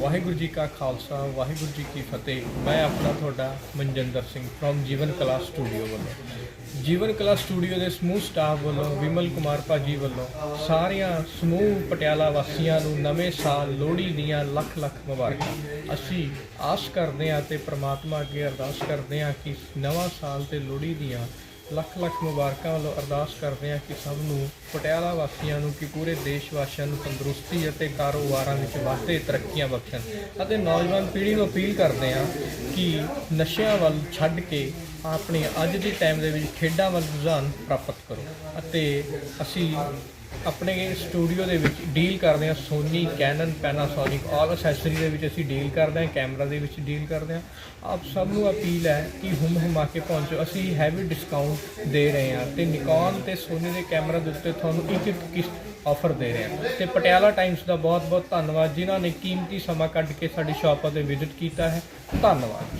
ਵਾਹਿਗੁਰੂ ਜੀ ਕਾ ਖਾਲਸਾ, ਵਾਹਿਗੁਰੂ ਜੀ ਕੀ ਫਤਿਹ। ਮੈਂ ਆਪਣਾ ਤੁਹਾਡਾ ਮਨਜਿੰਦਰ ਸਿੰਘ ਫਰੋਮ ਜੀਵਨ ਕਲਾ ਸਟੂਡੀਓ ਵੱਲੋਂ। ਜੀਵਨ ਕਲਾ ਸਟੂਡੀਓ ਦੇ ਸਮੂਹ ਸਟਾਫ ਵੱਲੋਂ, ਵਿਮਲ ਕੁਮਾਰ ਭਾਜੀ ਵੱਲੋਂ ਸਾਰਿਆਂ ਸਮੂਹ ਪਟਿਆਲਾ ਵਾਸੀਆਂ ਨੂੰ ਨਵੇਂ ਸਾਲ ਲੋਹੜੀ ਦੀਆਂ ਲੱਖ ਲੱਖ ਮੁਬਾਰਕਾਂ। ਅਸੀਂ ਆਸ ਕਰਦੇ ਹਾਂ ਤੇ ਪ੍ਰਮਾਤਮਾ ਅੱਗੇ ਅਰਦਾਸ ਕਰਦੇ ਹਾਂ ਕਿ ਨਵਾਂ ਸਾਲ ਤੇ ਲੋਹੜੀ ਦੀਆਂ ਲੱਖ ਲੱਖ ਮੁਬਾਰਕਾਂ ਵੱਲੋਂ ਅਰਦਾਸ ਕਰਦੇ ਹਾਂ ਕਿ ਸਭ ਨੂੰ ਪਟਿਆਲਾ ਵਾਸੀਆਂ ਨੂੰ ਕਿ ਪੂਰੇ ਦੇਸ਼ ਵਾਸੀਆਂ ਨੂੰ ਤੰਦਰੁਸਤੀ ਅਤੇ ਕਾਰੋਬਾਰਾਂ ਵਿੱਚ ਵਾਧੇ, ਤਰੱਕੀਆਂ ਬਖਸ਼ਣ। ਅਤੇ ਨੌਜਵਾਨ ਪੀੜ੍ਹੀ ਨੂੰ ਅਪੀਲ ਕਰਦੇ ਹਾਂ ਕਿ ਨਸ਼ਿਆਂ ਵੱਲ ਛੱਡ ਕੇ ਆਪਣੇ ਅੱਜ ਦੇ ਟਾਈਮ ਦੇ ਵਿੱਚ ਖੇਡਾਂ ਵੱਲ ਰੁਝਾਨ ਪ੍ਰਾਪਤ ਕਰੋ। ਅਤੇ ਅਸੀਂ ਆਪਣੇ ਸਟੂਡੀਓ ਦੇ ਵਿੱਚ ਡੀਲ ਕਰਦੇ ਹਾਂ। Sony Canon Panasonic all accessory ਦੇ ਵਿੱਚ ਅਸੀਂ ਡੀਲ ਕਰਦੇ ਹਾਂ। ਕੈਮਰਾ ਦੇ ਵਿੱਚ ਡੀਲ ਕਰਦੇ ਹਾਂ। ਆਪ ਸਭ ਨੂੰ ਅਪੀਲ ਹੈ ਕਿ ਹੁਮ ਹੁਮਾ ਕੇ ਪਹੁੰਚੋ। ਅਸੀਂ ਹੈਵੀ ਡਿਸਕਾਊਂਟ ਦੇ ਰਹੇ ਹਾਂ ਤੇ ਨਿਕੋਨ ਤੇ ਸੋਨੀ ਦੇ ਕੈਮਰਾ ਦੇ ਉੱਤੇ ਤੁਹਾਨੂੰ ਇੱਕ ਇੱਕ ਕਿਸ਼ਤ ਆਫਰ ਦੇ ਰਹੇ ਹਾਂ। ਤੇ ਪਟਿਆਲਾ ਟਾਈਮਸ ਦਾ ਬਹੁਤ ਬਹੁਤ ਧੰਨਵਾਦ, ਜਿਨ੍ਹਾਂ ਨੇ ਕੀਮਤੀ ਸਮਾਂ ਕੱਢ ਕੇ ਸਾਡੀ ਸ਼ਾਪ ਤੇ ਵਿਜ਼ਿਟ ਕੀਤਾ ਹੈ। ਧੰਨਵਾਦ।